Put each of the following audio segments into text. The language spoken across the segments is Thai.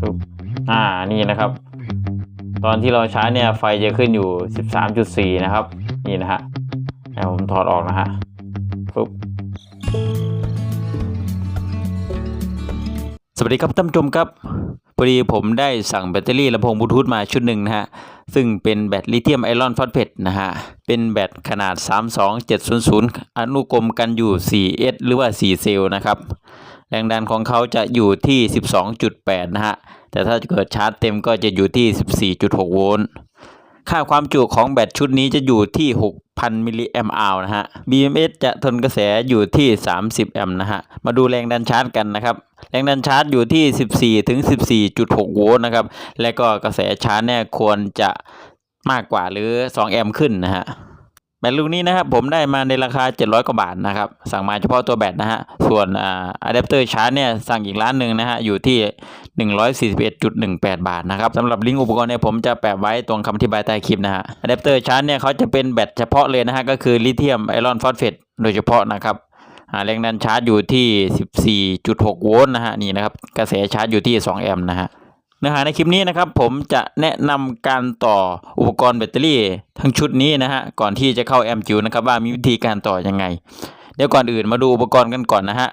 ปึ๊บอ่านี่นะครับ ตอนที่เราใช้เนี่ยไฟจะขึ้นอยู่ 13.4 นะครับ นี่นะฮะเดี๋ยวผมถอดออกนะฮะปึ๊บสวัสดีครับท่านผู้ชมครับพอดีผมได้สั่งแบตเตอรี่ลำโพงบลูทูธมาชุดหนึ่งนะฮะ ซึ่งเป็นแบตลิเธียมไอรอนฟอสเฟตนะฮะ เป็นแบตขนาด 32700 อนุกรมกันอยู่ 4S หรือว่า 4 เซลล์นะครับ แรงดันของเขาจะอยู่ที่ 12.8 นะฮะ แต่ถ้าเกิดชาร์จเต็มก็จะอยู่ที่ 14.6 โวลต์ ค่าความจุของแบตชุดนี้จะอยู่ที่ 6,000 มิลลิแอมป์อาวนะฮะ BMS จะทนกระแสอยู่ที่ 30 แอมป์นะฮะ มาดูแรงดันชาร์จกันนะครับ แรงดันชาร์จอยู่ที่ 14 ถึง 14.6 โวลต์นะครับ และก็กระแสชาร์จเนี่ยควรจะมากกว่าหรือ 2 แอมป์ขึ้นนะฮะ แบตลูกนี้นะครับผมได้มาในราคา 700 กว่าบาทนะครับ สั่งมาเฉพาะตัวแบตนะฮะ ส่วนอะแดปเตอร์ชาร์จเนี่ยสั่งอีกร้านหนึ่งนะฮะ อยู่ที่ 141.18 บาทนะครับสำหรับลิงก์อุปกรณ์เนี่ยผมจะแปะไว้ตรงคำอธิบายใต้คลิปนะฮะอะแดปเตอร์ชาร์จเนี่ยเขาจะเป็นแบตเฉพาะเลยนะฮะ ก็คือลิเธียมไอรอนฟอสเฟตโดยเฉพาะนะครับแรงดันชาร์จอยู่ที่ 14.6 โวลต์นะฮะนี่นะครับกระแสชาร์จอยู่ที่ 2 แอมป์นะฮะ เนื้อหาในคลิปนี้นะครับผมจะแนะนำการต่ออุปกรณ์แบตเตอรี่ทั้งชุดนี้นะฮะก่อนที่จะเข้าแอมจิวนะครับว่ามีวิธีการต่อยังไง เดี๋ยวก่อนอื่นมาดูอุปกรณ์กันก่อนนะฮะ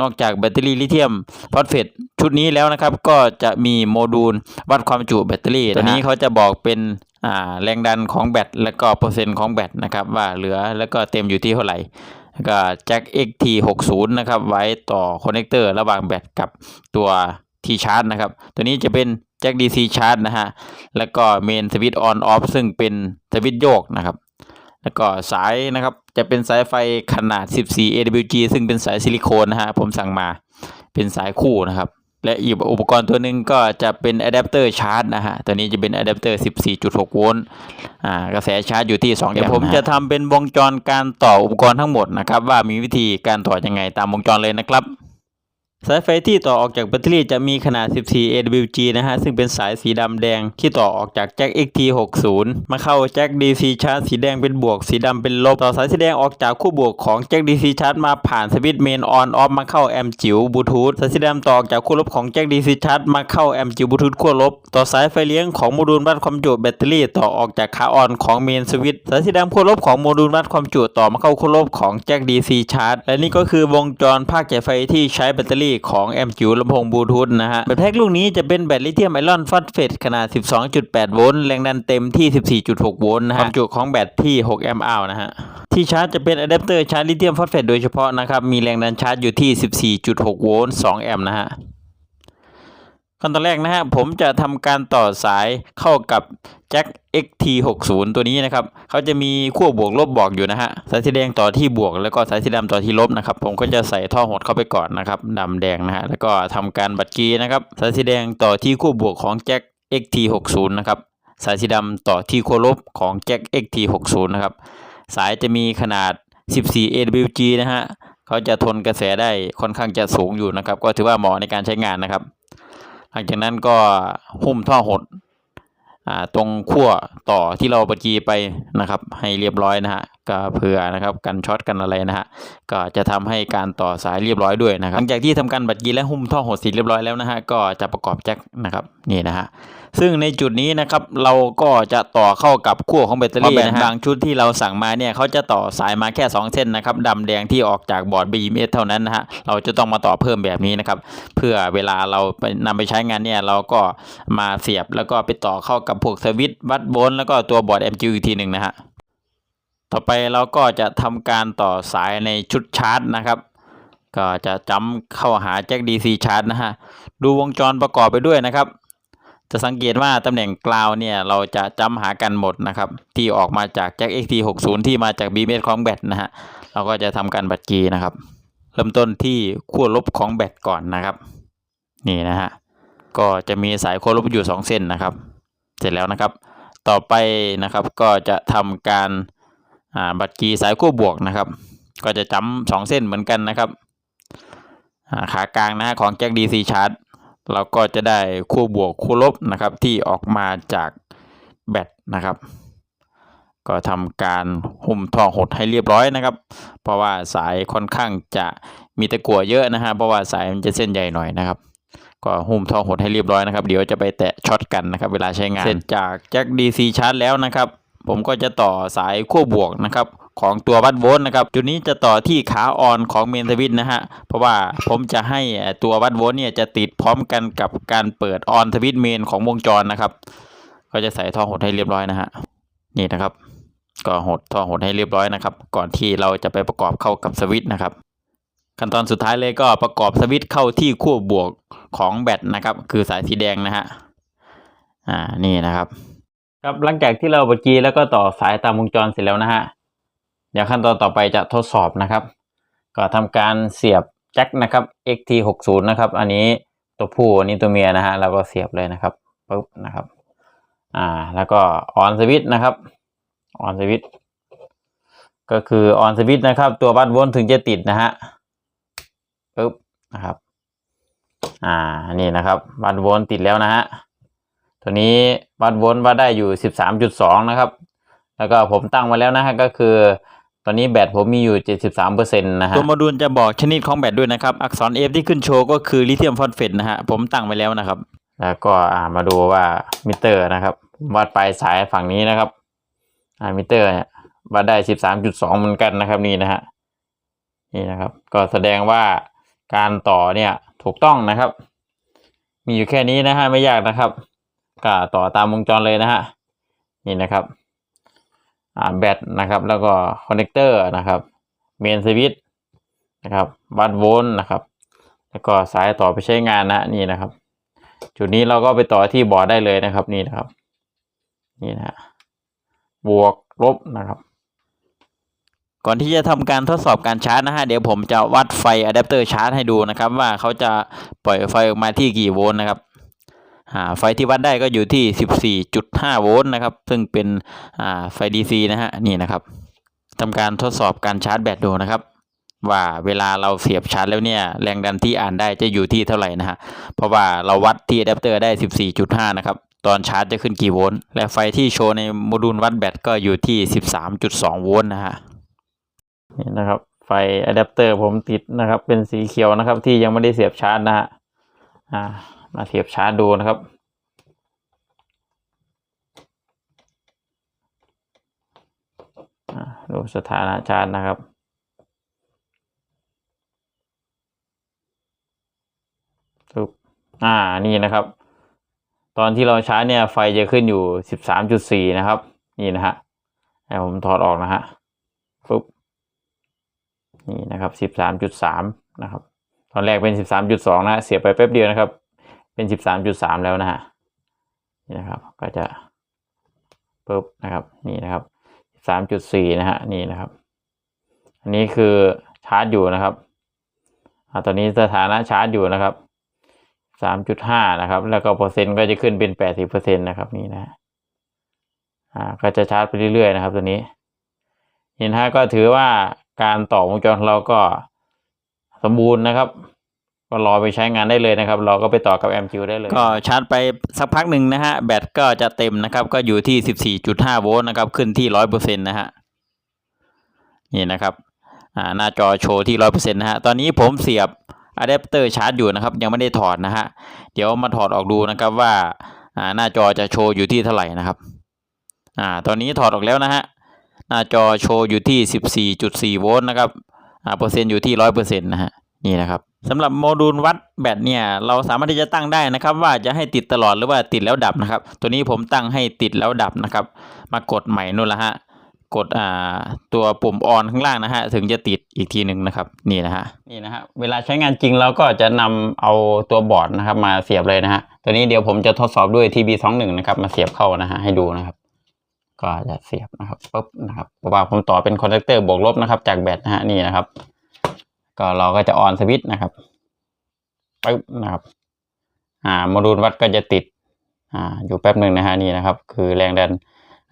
นอกจากแบตเตอรี่ลิเธียมฟอสเฟตชุดนี้แล้วนะครับ ก็จะมีโมดูลวัดความจุแบตเตอรี่ตัวนี้เขาจะบอกเป็นอ่าแรงดันของแบตแล้วก็เปอร์เซ็นต์ของแบตนะครับว่าเหลือแล้วก็เต็มอยู่ที่เท่าไหร่แล้วก็แจ็ค XT60 นะครับไว้ต่อคอนเนคเตอร์ระหว่างแบตกับตัว ที่ชาร์จนะครับ ตัวนี้จะเป็นแจ็ค DC ชาร์จนะฮะ แล้วก็เมนสวิตช์ออนออฟซึ่งเป็นสวิตช์โยกนะครับ แล้วก็สายนะครับจะเป็นสายไฟขนาด 14 AWG ซึ่งเป็นสายซิลิโคนนะฮะ ผมสั่งมาเป็นสายคู่นะครับ และอีกอุปกรณ์ตัวหนึ่งก็จะเป็นอะแดปเตอร์ชาร์จนะฮะ ตัวนี้จะเป็นอะแดปเตอร์ 14.6 โวลต์ อ่า กระแสชาร์จอยู่ที่2แอมป์ผมจะทำเป็นวงจรการต่ออุปกรณ์ทั้งหมดนะครับ ว่ามีวิธีการต่อยังไงตามวงจรเลยนะครับ สายไฟที่ต่อออกจากแบตเตอรี่จะมีขนาด 14 AWG นะฮะ ซึ่งเป็นสายสีดำแดงที่ต่อออกจากแจ็ค XT60 มาเข้าแจ็ค DC ชาร์จสีแดงเป็นบวก สีดำเป็นลบ ต่อสายสีแดงออกจากคู่บวกของแจ็ค DC ชาร์จมาผ่านสวิตช์เมนออนออฟมาเข้าแอมป์จิ๋วบลูทูธสายสีดำต่อออกจากคู่ลบของแจ็ค DC ชาร์จมาเข้าแอมป์จิ๋วบลูทูธขั้วลบ ต่อสายไฟเลี้ยงของโมดูลวัดความจุแบตเตอรี่ต่อออกจากขาออนของเมนสวิตช์สายสีดำขั้วลบของโมดูลวัดความจุต่อมาเข้าขั้วลบของแจ็ค DC ชาร์จและนี่ก็คือวงจรภาคจ่ายไฟที่ใช้แบตเตอรี่ของแอมจิ๋วลำโพงบลูทูธนะฮะแบตแพ็กลูกนี้จะเป็นแบตลิเธียมไอรอนฟอสเฟตขนาด 12.8 โวลต์แรงดันเต็มที่ 14.6 โวลต์นะฮะความจุของแบตที่ 6 แอมป์อานะฮะที่ชาร์จจะเป็นอะแดปเตอร์ชาร์จลิเธียมฟอสเฟตโดยเฉพาะนะครับมีแรงดันชาร์จอยู่ที่ 14.6 โวลต์ 2 แอมป์นะฮะ ขั้นตอนแรกนะฮะผมจะทำการต่อสายเข้ากับแจ็ค XT60 ตัวนี้นะครับเขาจะมีขั้วบวกลบบอกอยู่นะฮะสายสีแดงต่อที่บวก แล้วก็สายสีดำต่อที่ลบนะครับผมก็จะใส่ท่อหดเข้าไปก่อนนะครับดำแดงนะฮะแล้วก็ทำการบัดกีนะครับสายสีแดงต่อที่ขั้วบวกของแจ็ค XT60 นะครับสายสีดำต่อที่ขั้วลบของแจ็ค XT60 นะครับสายจะมีขนาด 14 AWG นะฮะเขาจะทนกระแสได้ค่อนข้างจะสูงอยู่นะครับก็ถือว่าเหมาะในการใช้งานนะครับ หลังจากนั้นก็หุ้มท่อหดอ่าตรงขั้วต่อที่เราปะกีไปนะครับ ให้เรียบร้อยนะฮะ ก็เผื่อนะครับกันช็อตกันอะไรนะฮะก็จะทำให้การต่อสายเรียบร้อยด้วยนะครับหลังจากที่ทำการบัดกีและหุ้มท่อหดเสร็จเรียบร้อยแล้วนะฮะก็จะประกอบแจ็คนะครับนี่นะฮะซึ่งในจุดนี้นะครับเราก็จะต่อเข้ากับขั้วของแบตเตอรี่นะฮะบางชุดที่เราสั่งมาเนี่ยเขาจะต่อสายมาแค่ 2 เส้นนะครับดำแดงที่ออกจากบอร์ด BMS เท่านั้นนะฮะเราจะต้องมาต่อเพิ่มแบบนี้นะครับเพื่อเวลาเราไปนำไปใช้งานเนี่ยเราก็มาเสียบแล้วก็ไปต่อเข้ากับพวกสวิตช์วัดโวลต์แล้วก็ตัวบอร์ด MQ อีกทีหนึ่งนะฮะ ต่อไปเราก็จะทำการต่อสายในชุดชาร์จนะครับ ก็จะจำเข้าหาแจ็ค DC ชาร์จนะฮะ ดูวงจรประกอบไปด้วยนะครับ จะสังเกตว่าตำแหน่งกราวเนี่ยเราจะจำหากันหมดนะครับ ที่ออกมาจากแจ็ค XT60 ที่มาจาก BMS ของแบตนะฮะ เราก็จะทำการบัดกีนะครับ เริ่มต้นที่ขั้วลบของแบตก่อนนะครับ นี่นะฮะ ก็จะมีสายขั้วลบอยู่ 2 เส้นนะครับ เสร็จแล้วนะครับ ต่อไปนะครับก็จะทำการ อ่าบัดกีสายขั้วบวกนะครับ ก็จะจำสองเส้นเหมือนกันนะครับอ่าขากลางนะฮะของแจ็ค DC ชาร์จเราก็จะได้ขั้วบวกขั้วลบนะครับ ที่ออกมาจากแบตนะครับ ก็ทำการหุ้มท่อหดให้เรียบร้อยนะครับ เพราะว่าสายค่อนข้างจะมีตะกั่วเยอะนะฮะเพราะว่าสายมันจะเส้นใหญ่หน่อยนะครับก็หุ้มท่อหดให้เรียบร้อยนะครับ เดี๋ยวจะไปแตะช็อตกันนะครับ เวลาใช้งาน เสร็จจากแจ็ค DC ชาร์จแล้วนะครับ ผมก็จะต่อสายขั้วบวกนะครับของตัววัดโวลต์นะครับ จุดนี้จะต่อที่ขาออนของเมนสวิตช์นะฮะ เพราะว่าผมจะให้ตัววัดโวลต์เนี่ยจะติดพร้อมกันกับการเปิดออนสวิตช์เมนของวงจรนะครับ ก็จะใส่ท่อหดให้เรียบร้อยนะฮะ นี่นะครับ ก็หดท่อหดให้เรียบร้อยนะครับ ก่อนที่เราจะไปประกอบเข้ากับสวิตช์นะครับ ขั้นตอนสุดท้ายเลยก็ประกอบสวิตช์เข้าที่ขั้วบวกของแบตนะครับ คือสายสีแดงนะฮะ อ่า นี่นะครับ ครับหลังจากที่เราเมื่อกี้แล้วก็ต่อสายตามวงจรเสร็จแล้วนะฮะเดี๋ยวขั้นตอนต่อไปจะทดสอบนะครับ ก็ทำการเสียบแจ็คนะครับ XT60 นะครับ อันนี้ตัวผู้อันนี้ตัวเมียนะฮะเราก็เสียบเลยนะครับปุ๊บนะครับ อ่าแล้วก็ออนสวิตช์นะครับออนสวิตช์ก็คือออนสวิตช์นะครับ ตัววัดโวลต์ถึงจะติดนะฮะปุ๊บนะครับ อ่านี่นะครับวัดโวลต์ติดแล้วนะฮะ ตัวนี้วัดโวลต์วัดได้อยู่สิบสามจุดสองนะครับ แล้วก็ผมตั้งไว้แล้วนะฮะก็คือ ตอนนี้แบตผมมีอยู่ 73%นะฮะ ตัวโมดูลจะบอกชนิดของแบตด้วยนะครับ อักษร F ที่ขึ้นโชว์ก็คือลิเธียมฟอสเฟตนะฮะ ผมตั้งไว้แล้วนะครับ แล้วก็อ่ามาดูว่ามิเตอร์นะครับวัดปลายสายฝั่งนี้นะครับอ่ามิเตอร์เนี่ยวัดได้ 13.2 เหมือนกันนะครับนี่นะฮะ นี่นะครับ ก็แสดงว่าการต่อเนี่ยถูกต้องนะครับ มีอยู่แค่นี้นะฮะไม่ยากนะครับ ก็ต่อตามวงจรเลยนะฮะนี่นะครับแบตนะครับ แล้วก็คอนเนคเตอร์นะครับเมนสวิตนะครับวัดโวลต์นะครับ แล้วก็สายต่อไปใช้งานนะนี่นะครับ จุดนี้เราก็ไปต่อที่บอร์ดได้เลยนะครับนี่นะครับนี่นะฮะบวกลบนะครับก่อนที่จะทำการทดสอบการชาร์จนะฮะเดี๋ยวผมจะวัดไฟอะแดปเตอร์ชาร์จให้ดูนะครับ ว่าเขาจะปล่อยไฟออกมาที่กี่โวลต์นะครับ ไฟที่วัดได้ก็อยู่ที่ 14.5 โวลต์นะครับ ซึ่งเป็นไฟ DC นะฮะ นี่นะครับทำการทดสอบการชาร์จแบตดูนะครับ ว่าเวลาเราเสียบชาร์จแล้วเนี่ยแรงดันที่อ่านได้จะอยู่ที่เท่าไหร่นะฮะ เพราะว่าเราวัดที่อะแดปเตอร์ได้ 14.5 นะครับ ตอนชาร์จจะขึ้นกี่โวลต์ และไฟที่โชว์ในโมดูลวัดแบตก็อยู่ที่ 13.2 โวลต์นะฮะ นี่นะครับไฟอะแดปเตอร์ผมติดนะครับเป็นสีเขียวนะครับที่ยังไม่ได้เสียบชาร์จนะฮะ อ่า มาเสียบชาร์จดูนะครับ ดูสถานะชาร์จนะครับปึ๊บอ่า นี่นะครับ ตอนที่เราชาร์จเนี่ย ไฟจะขึ้นอยู่สิบสามจุดสี่นะครับ นี่นะฮะให้ผมถอดออกนะฮะปึ๊บนี่นะครับสิบสามจุดสามนะครับ ตอนแรกเป็นสิบสามจุดสองนะ เสียไปแป๊บเดียวนะครับ เป็นสิบสามจุดสามแล้วนะฮะนี่นะครับก็จะปึ๊บนะครับนี่นะครับสามจุดสี่นะฮะนี่นะครับ อันนี้คือชาร์จอยู่นะครับอ่าตอนนี้สถานะชาร์จอยู่นะครับสามจุดห้านะครับ แล้วก็เปอร์เซ็นต์ก็จะขึ้นเป็นแปดสิบเปอร์เซ็นตนะครับนี่นะอ่าก็จะชาร์จไปเรื่อยๆนะครับ ตัวนี้เห็นฮะก็ถือว่าการต่อวงจรของเราก็สมบูรณ์นะครับ ก็รอไปใช้งานได้เลยนะครับเราก็ไปต่อกับ MQ ได้เลย ก็ชาร์จไปสักพักหนึ่งนะฮะ แบตก็จะเต็มนะครับ ก็อยู่ที่ 14.5 โวลต์นะครับ ขึ้นที่ 100%นะฮะ นี่นะครับ อ่าหน้าจอโชว์ที่ 100%นะฮะ ตอนนี้ผมเสียบอะแดปเตอร์ชาร์จอยู่นะครับ ยังไม่ได้ถอดนะฮะ เดี๋ยวมาถอดออกดูนะครับว่า อ่าหน้าจอจะโชว์อยู่ที่เท่าไหร่นะครับ อ่า ตอนนี้ถอดออกแล้วนะฮะ หน้าจอโชว์อยู่ที่ 14.4 โวลต์นะครับ อ่าเปอร์เซ็นต์อยู่ที่ 100%นะฮะ นี่นะครับสำหรับโมดูลวัดแบตเนี่ยเราสามารถที่จะตั้งได้นะครับ ว่าจะให้ติดตลอดหรือว่าติดแล้วดับนะครับ ตัวนี้ผมตั้งให้ติดแล้วดับนะครับ มากดใหม่นู่นละฮะกดอ่าตัวปุ่มออนข้างล่างนะฮะถึงจะติดอีกทีหนึ่งนะครับนี่นะฮะนี่นะฮะเวลาใช้งานจริงเราก็จะนำเอาตัวบอร์ดนะครับ มาเสียบเลยนะฮะตัวนี้เดี๋ยวผมจะทดสอบด้วย TB21 นะครับมาเสียบเข้านะฮะให้ดูนะครับ ก็จะเสียบนะครับปุ๊บนะครับเพราะว่าผมต่อเป็นคอนแทคเตอร์บวกลบนะครับจากแบตนะฮะนี่นะครับ ก็เราก็จะออนสวิตช์นะครับปึ๊บนะครับอ่าโมดูลวัดก็จะติดอ่าอยู่แป๊บหนึ่งนะฮะนี่นะครับ คือแรงดัน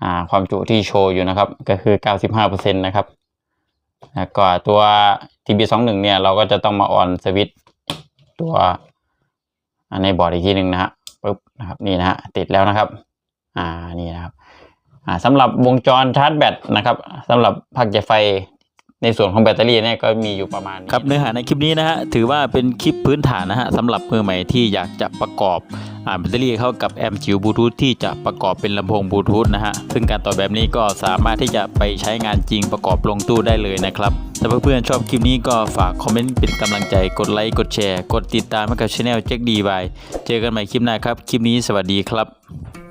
อ่าความจุที่โชว์อยู่นะครับ ก็คือ 95%นะครับแล้วก็ตัว TB21 เนี่ยเราก็จะต้องมาออนสวิตช์ตัวอันในบอร์ดอีกทีหนึ่งนะฮะปึ๊บนะครับนี่นะฮะติดแล้วนะครับอ่านี่นะครับอ่าสำหรับวงจรชาร์จแบตนะครับสำหรับพักจ่ายไฟ ในส่วนของแบตเตอรี่เนี่ยก็มีอยู่ประมาณครับเนื้อหาในคลิปนี้นะฮะถือว่าเป็นคลิปพื้นฐานนะฮะสำหรับมือใหม่ที่อยากจะประกอบอ่าแบตเตอรี่เข้ากับแอมป์จิ๋วบลูทูธที่จะประกอบเป็นลำโพงบลูทูธนะฮะซึ่งการต่อแบบนี้ก็สามารถที่จะไปใช้งานจริงประกอบลงตู้ได้เลยนะครับถ้าเพื่อนๆชอบคลิปนี้ก็ฝากคอมเมนต์เป็นกำลังใจกดไลค์กดแชร์ กดติดตามให้กับช anel แจ็คดีบายเจอกันใหม่คลิปหน้าครับ คลิปนี้สวัสดีครับ